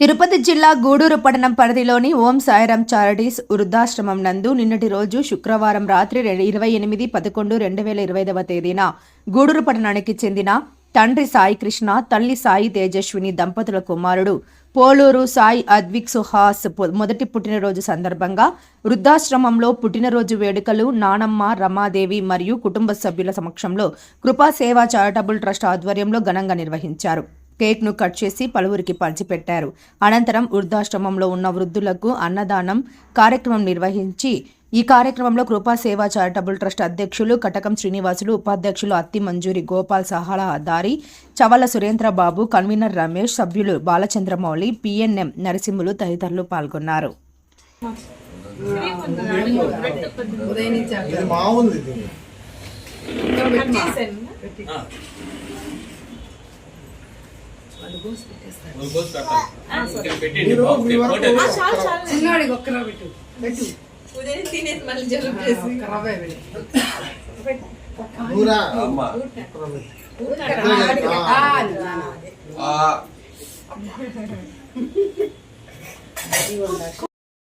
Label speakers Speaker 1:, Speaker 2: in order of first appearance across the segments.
Speaker 1: తిరుపతి జిల్లా గూడూరు పట్టణం పరిధిలోని ఓం సాయిరాం చారిటీస్ వృద్ధాశ్రమం నందు నిన్నటి రోజు శుక్రవారం రాత్రి రె- ఇరవై ఎనిమిది పదకొండు రెండు వేల ఇరవైదవ తేదీన గూడూరు పట్టణానికి చెందిన తండ్రి సాయి కృష్ణ తల్లి సాయి తేజస్విని దంపతుల కుమారుడు పోలూరు సాయి అద్విక్ సుహాస్ పొ- మొదటి పుట్టినరోజు సందర్భంగా వృద్ధాశ్రమంలో పుట్టినరోజు వేడుకలు నానమ్మ రమాదేవి మరియు కుటుంబ సభ్యుల సమక్షంలో కృపా సేవా చారిటబుల్ ట్రస్ట్ ఆధ్వర్యంలో ఘనంగా నిర్వహించారు. కేక్ను కట్ చేసి పలువురికి పంచిపెట్టారు. అనంతరం వృద్ధాశ్రమంలో ఉన్న వృద్ధులకు అన్నదానం కార్యక్రమం నిర్వహించి ఈ కార్యక్రమంలో కృపా సేవా చారిటబుల్ ట్రస్ట్ అధ్యక్షులు కటకం శ్రీనివాసులు ఉపాధ్యక్షులు అత్తి మంజూరి గోపాల్ సహాల దారి చవల సురేంద్ర బాబు కన్వీనర్ రమేష్ సభ్యులు బాలచంద్రమౌళి పిఎన్ఎం నరసింహులు తదితరులు పాల్గొన్నారు.
Speaker 2: ఇది మామూలు ఇది మీరు మీ వరకు
Speaker 3: చిన్నవాడికి ఒక్కరా పెట్టు పెట్టు
Speaker 4: ఉదయం తినేసి మళ్ళీ జలుబు చేసి
Speaker 3: ఒక్క రవ్వ పెట్టు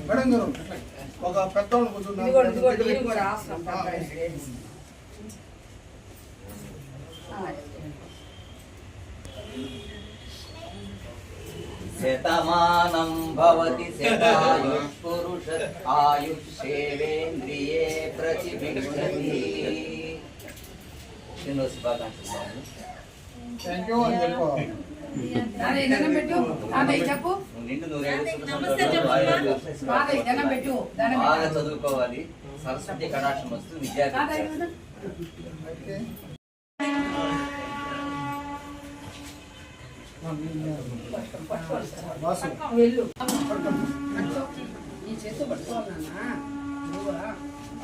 Speaker 2: మేడం గారు ఒక పెద్దవాళ్ళు
Speaker 5: శతమానం భవతి శతాయుః పురుష ఆయుష్యేవేంద్రియే ప్రతిభిక్షతి ఎన్నో శుభాకాంక్షలు
Speaker 2: థ్యాంక్ యూ అని చెప్పు.
Speaker 5: నిండు నూరేళ్ళు. బాగా చదువుకోవాలి. సరస్వతి కటాక్షం వస్తూ విద్యార్థి?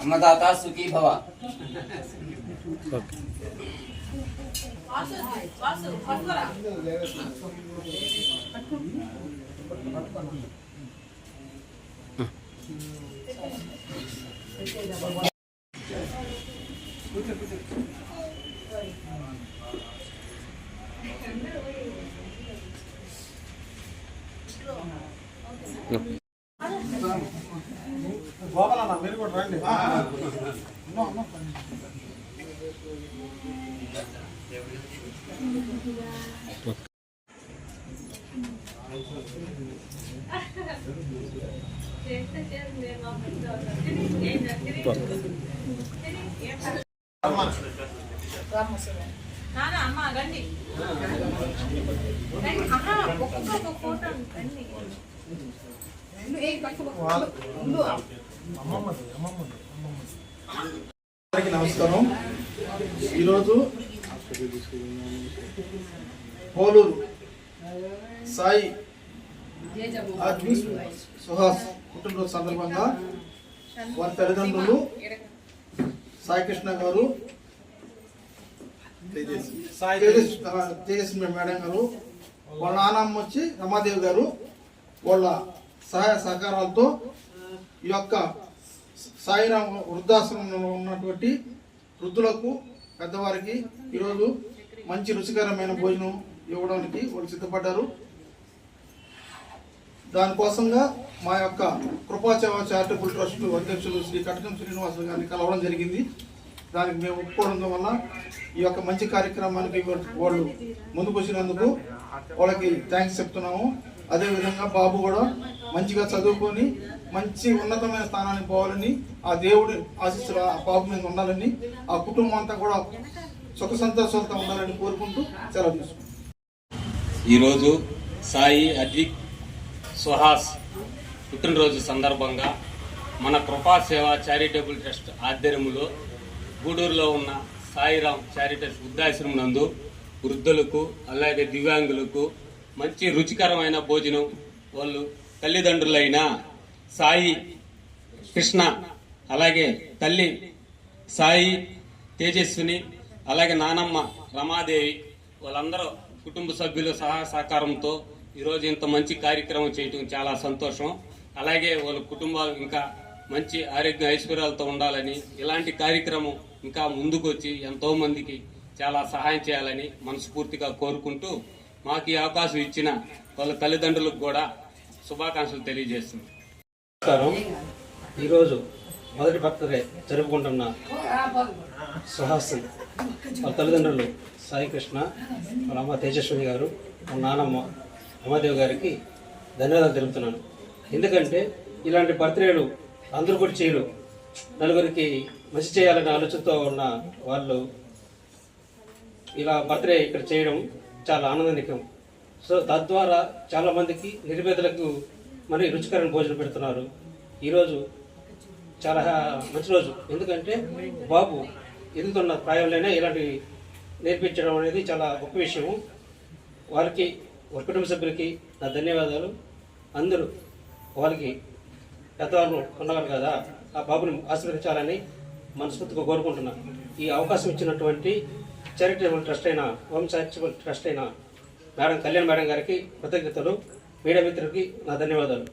Speaker 5: అన్నదాత సుఖీ భవ.
Speaker 2: గోపాలన్న మీరు కూడా రండి అమ్మా, అమ్మా. అమ్మా.
Speaker 4: నాన్న, అమ్మ, రండి. రండి. అహా, ఒక్కొక్క ఒక ఫోటో రండి.
Speaker 3: నువ్వు ఏ పట్టుకో.
Speaker 2: వాళ్ళు-
Speaker 3: ఉండు.
Speaker 2: అమ్మమ్మది, అమ్మమ్మది, అమ్మమ్మది. అందరికీ నమస్కారం. ఈరోజు పోలూరు సాయి సుహాస్ పుట్టినరోజు సందర్భంగా వారి తల్లిదండ్రులు సాయి కృష్ణ గారు తేజస్- తేజస్వి మేడం గారు వాళ్ళ నాన్నమ్మ వచ్చి రమాదేవి గారు వాళ్ళ సహాయ సహకారాలతో ఈ యొక్క సాయిరామ వృద్ధాశ్రమంలో ఉన్నటువంటి వృద్ధులకు పెద్దవారికి ఈరోజు మంచి రుచికరమైన భోజనం ఇవ్వడానికి వాళ్ళు సిద్ధపడ్డారు. దానికోసంగా మా యొక్క కృపాచేవ చారిటబుల్ ట్రస్ట్ అధ్యక్షులు శ్రీ కటకం శ్రీనివాసులు గారిని కలవడం జరిగింది. దానికి మేము ఒప్పుకోవడం వల్ల ఈ యొక్క మంచి కార్యక్రమానికి వాళ్ళు ముందుకు వచ్చినందుకు వాళ్ళకి థ్యాంక్స్ చెప్తున్నాము. అదేవిధంగా బాబు కూడా మంచిగా చదువుకొని మంచి ఉన్నతమైన స్థానానికి పోవాలని ఆ దేవుడి ఆశీస్సులు ఆ బాబు మీద ఉండాలని ఆ కుటుంబం అంతా కూడా సుఖ సంతోషాలతో ఉండాలని కోరుకుంటూ సెలవు తీసుకుంటాం
Speaker 6: ఈరోజు సాయి అడ్విక్ సుహాస్ పుట్టినరోజు సందర్భంగా మన కృపా సేవ చారిటబుల్ ట్రస్ట్ ఆధ్వర్యంలో గూడూరులో ఉన్న సాయిరాం చారిటబుల్ వృద్ధాశ్రమం నందు వృద్ధులకు అలాగే దివ్యాంగులకు మంచి రుచికరమైన భోజనం వాళ్ళు తల్లిదండ్రులైన సాయి కృష్ణ అలాగే తల్లి సాయి తేజస్విని అలాగే నానమ్మ రమాదేవి వాళ్ళందరూ కుటుంబ సభ్యులు సహా సహకారంతో ఈరోజు ఇంత మంచి కార్యక్రమం చేయటం చాలా సంతోషం. అలాగే వాళ్ళ కుటుంబాలు ఇంకా మంచి ఆరోగ్య ఐశ్వర్యాలతో ఉండాలని ఇలాంటి కార్యక్రమం ఇంకా ముందుకు వచ్చి ఎంతో మందికి చాలా సహాయం చేయాలని మనస్ఫూర్తిగా కోరుకుంటూ మాకు ఈ అవకాశం ఇచ్చిన వాళ్ళ తల్లిదండ్రులకు కూడా శుభాకాంక్షలు తెలియజేస్తుంది
Speaker 7: నమస్కారం. ఈరోజు మొదటి బర్త్డే జరుపుకుంటున్న సుహాసన్ వాళ్ళ తల్లిదండ్రులు సాయికృష్ణ వాళ్ళ అమ్మ తేజస్విని గారు వాళ్ళ నానమ్మ రమాదేవి గారికి ధన్యవాదాలు తెలుపుతున్నాను. ఎందుకంటే ఇలాంటి బర్త్డేలు అందరూ కూడా చేయరు. నలుగురికి మంచి చేయాలనే ఆలోచనతో ఉన్న వాళ్ళు ఇలా బర్త్డే ఇక్కడ చేయడం చాలా ఆనందనికం సో తద్వారా చాలామందికి నిరుపేదలకు మరి రుచికరమైన భోజనం పెడుతున్నారు. ఈరోజు చాలా మంచి రోజు. ఎందుకంటే బాబు ఎదుగుతున్న ప్రాయంలోనే ఇలాంటి నేర్పించడం అనేది చాలా గొప్ప విషయం వారికి ఒక కుటుంబ సభ్యులకి నా ధన్యవాదాలు. అందరూ వాళ్ళకి పెద్దవాళ్ళు ఉండగలరు కదా ఆ బాబుని ఆశీర్వదించాలని మనస్ఫూర్తిగా కోరుకుంటున్నాను ఈ అవకాశం ఇచ్చినటువంటి చారిటబుల్ ట్రస్ట్ అయిన హోమ్ చారిటబుల్ ట్రస్ట్ అయిన మేడం కళ్యాణ్ మేడం గారికి కృతజ్ఞతలు. మీడియా మిత్రులకి నా ధన్యవాదాలు.